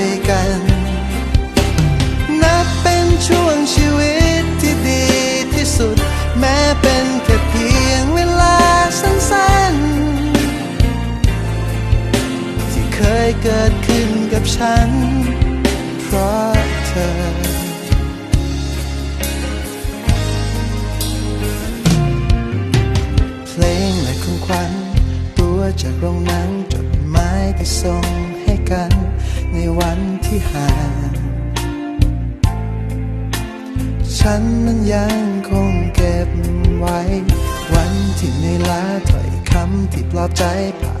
ย กับฉัน เพราะเธอ เพลงและของขวัญตัวจากโรงหนังจดหมายที่ส่งให้กัน ในวันที่ห่างฉันนั้นยังคงเก็บไว้ วันที่เหนื่อยล้าถ้อยคำที่ปลอบใจภา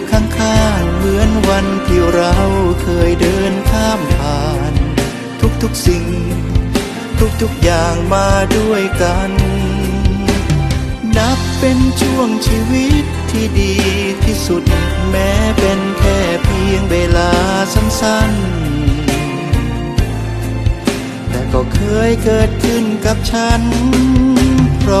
วันที่เราเคยเดินข้ามผ่าน ทุกๆสิ่ง ทุกๆอย่างมาด้วยกัน นับเป็นช่วงชีวิตที่ดีที่สุด แม้เป็นแค่เพียงเวลาสั้นๆ แต่ก็เคยเกิดขึ้นกับฉัน เพราะ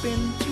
เป็น